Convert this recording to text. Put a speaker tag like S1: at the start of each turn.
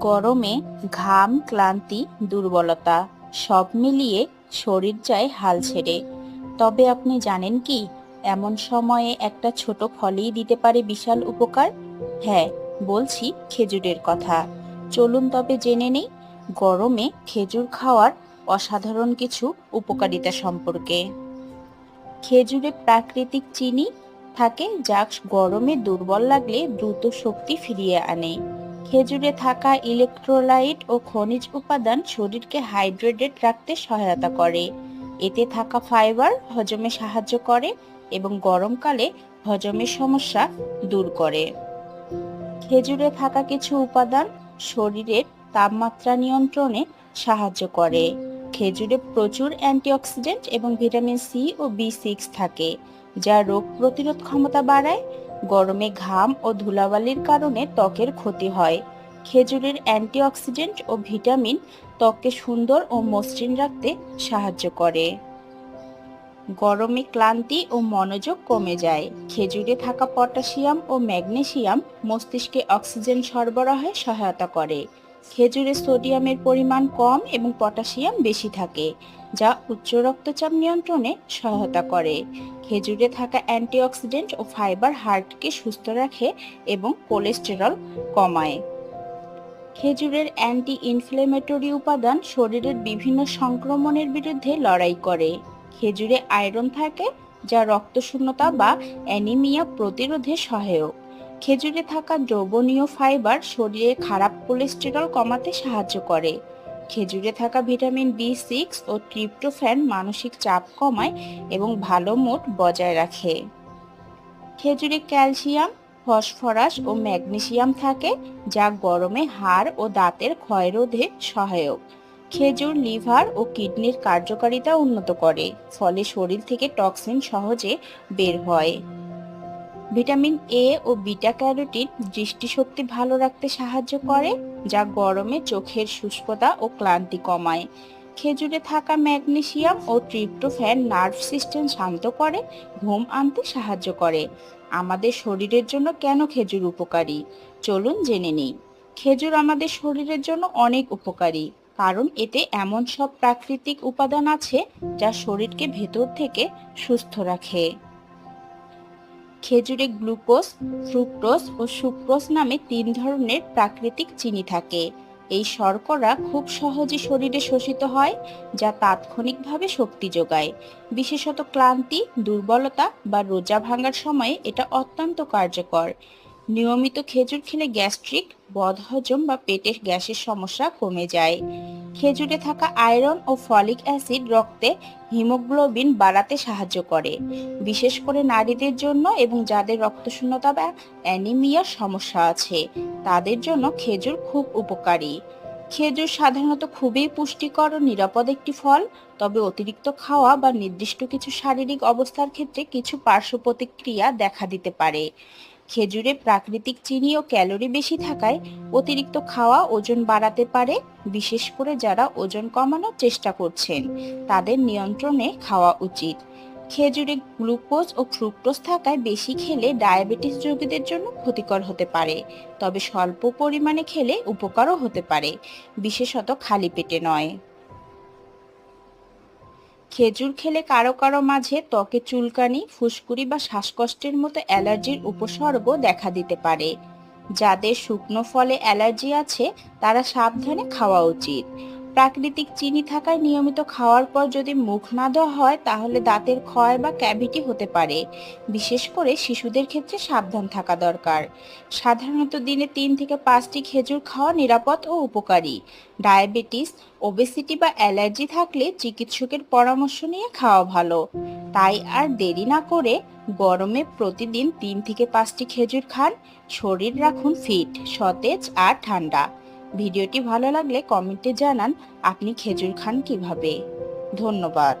S1: গরমে ঘাম, ক্লান্তি, দুর্বলতা, সব মিলিয়ে শরীর যায় হাল ছেড়ে। তবে আপনি জানেন কি, এমন সময়ে একটা ছোট ফলই দিতে পারে বিশাল উপকার? হ্যাঁ বলছি খেজুরের কথা। চলুন তবে জেনে নেই, গরমে খেজুর খাওয়ার অসাধারণ কিছু উপকারিতা সম্পর্কে। খেজুরে প্রাকৃতিক চিনি থাকে যা গরমে দুর্বল লাগলে দ্রুত শক্তি ফিরিয়ে আনে। খেজুরে থাকা ইলেকট্রোলাইট ও খনিজ উপাদান শরীরকে হাইড্রেটেড রাখতে সহায়তা করে। এতে থাকা ফাইবার হজমে সাহায্য করে এবং গরমকালে হজমের সমস্যা দূর করে। খেজুরে থাকা কিছু উপাদান শরীরের তাপমাত্রা নিয়ন্ত্রণে সাহায্য করে। খেজুরে প্রচুর অ্যান্টিঅক্সিডেন্ট এবং ভিটামিন সি ও বি সিক্স থাকে, যা রোগ প্রতিরোধ ক্ষমতা বাড়ায় গরমে ঘাম ও ধুলাবালির কারণে ত্বকের ক্ষতি হয়। খেজুরের অ্যান্টিঅক্সিডেন্ট ও ভিটামিন ত্বককে সুন্দর ও মসৃণ রাখতে সাহায্য করে। গরমে ক্লান্তি ও মনোযোগ কমে যায়। খেজুরে থাকা পটাশিয়াম ও ম্যাগনেশিয়াম মস্তিষ্কে অক্সিজেন সরবরাহে সহায়তা করে। খেজুরে সোডিয়ামের পরিমাণ কম এবং পটাশিয়াম বেশি থাকে, যা উচ্চ রক্তচাপ নিয়ন্ত্রণে সহায়তা করে। খেজুরে থাকা অ্যান্টিঅক্সিডেন্ট ও ফাইবার হার্টকে সুস্থ রাখে এবং কোলেস্টেরল কমায়। খেজুরের অ্যান্টি ইনফ্লেমেটরি উপাদান শরীরের বিভিন্ন সংক্রমণের বিরুদ্ধে লড়াই করে। খেজুরে আয়রন থাকে, যা রক্তশূন্যতা বা অ্যানিমিয়া প্রতিরোধে সহায়ক। খেজুরে থাকা দ্রবণীয় ফাইবার শরীরে খারাপ কোলেস্টেরল কমাতে সাহায্য করে। খেজুরে থাকা ভিটামিন বি সিক্স ও ট্রিপ্টোফ্যান মানসিক চাপ কমায় এবং ভালো মুড বজায় রাখে। খেজুরে ক্যালসিয়াম, ফসফরাস ও ম্যাগনেসিয়াম থাকে, যা গরমে হাড় ও দাঁতের ক্ষয়রোধে সহায়ক। খেজুর লিভার ও কিডনির কার্যকারিতা উন্নত করে, ফলে শরীর থেকে টক্সিন সহজে বের হয়। ভিটামিন এ ও বিটা ক্যারোটিন দৃষ্টিশক্তি ভালো রাখতে সাহায্য করে, যা গরমে চোখের শুষ্কতা ও ক্লান্তি কমায়। খেজুরে থাকা ম্যাগনেসিয়াম ও ট্রিপ্টোফ্যান নার্ভ সিস্টেম শান্ত করে, ঘুম আনতে সাহায্য করে। আমাদের শরীরের জন্য কেন খেজুর উপকারী? চলুন জেনে নিই। খেজুর আমাদের শরীরের জন্য অনেক উপকারী, কারণ এতে এমন সব প্রাকৃতিক উপাদান আছে, যা শরীরকে ভেতর থেকে সুস্থ রাখে। খেজুরে গ্লুকোজ, ফ্রুক্টোজ ও সুক্রোজ নামে তিন ধরনের প্রাকৃতিক চিনি থাকে। এই শর্করা খুব সহজে শরীরে শোষিত হয়, যা তাৎক্ষণিকভাবে শক্তি যোগায়। বিশেষত ক্লান্তি, দুর্বলতা বা রোজা ভাঙার সময়ে এটা অত্যন্ত কার্যকর। নিয়মিত খেজুর খেলে গ্যাস্ট্রিক, বদহজম বা পেটের গ্যাসের সমস্যা কমে যায়। খেজুরে থাকা আয়রন ও ফলিক অ্যাসিড রক্তে হিমোগ্লোবিন বাড়াতে সাহায্য করে, বিশেষ করে নারীদের জন্য এবং যাদের রক্তশূন্যতা বা অ্যানিমিয়ার সমস্যা আছে, তাদের জন্য খেজুর খুব উপকারী। খেজুর সাধারণত খুবই পুষ্টিকর ও নিরাপদ একটি ফল, তবে অতিরিক্ত খাওয়া বা নির্দিষ্ট কিছু শারীরিক অবস্থার ক্ষেত্রে কিছু পার্শ্ব প্রতিক্রিয়া দেখা দিতে পারে। খেজুরে প্রাকৃতিক চিনি ও ক্যালোরি বেশি থাকায় অতিরিক্ত খাওয়া ওজন বাড়াতে পারে, বিশেষ করে যারা ওজন কমানোর চেষ্টা করছেন। তাদের নিয়ন্ত্রণে খাওয়া উচিত। খেজুরে গ্লুকোজ ও ফ্রুক্টোজ থাকায় বেশি খেলে ডায়াবেটিস রোগীদের জন্য ক্ষতিকর হতে পারে, তবে স্বল্প পরিমাণে খেলে উপকারও হতে পারে, বিশেষত খালি পেটে নয়। খেজুর খেলে কারও কারও মাঝে ত্বকে চুলকানি, ফুসকুড়ি বা শ্বাসকষ্টের মতো অ্যালার্জির উপসর্গ দেখা দিতে পারে। যাদের শুকনো ফলে অ্যালার্জি আছে, তারা সাবধানে খাওয়া উচিত। প্রাকৃতিক চিনি থাকায় নিয়মিত খাওয়ার পর যদি মুখ না দেওয়া হয়, তাহলে দাঁতের ক্ষয় বা ক্যাভিটি হতে পারে। বিশেষ করে শিশুদের ক্ষেত্রে সাবধান থাকা দরকার। সাধারণত দিনে তিন থেকে পাঁচটি খেজুর খাওয়া নিরাপদ ও উপকারী। ডায়াবেটিস, ওবেসিটি বা অ্যালার্জি থাকলে চিকিৎসকের পরামর্শ নিয়ে খাওয়া ভালো। তাই আর দেরি না করে গরমে প্রতিদিন তিন থেকে পাঁচটি খেজুর খান। শরীর রাখুন ফিট, সতেজ আর ঠান্ডা। ভিডিওটি ভালো লাগলে কমেন্টে জানান আপনি খেজুর খান কীভাবে। ধন্যবাদ।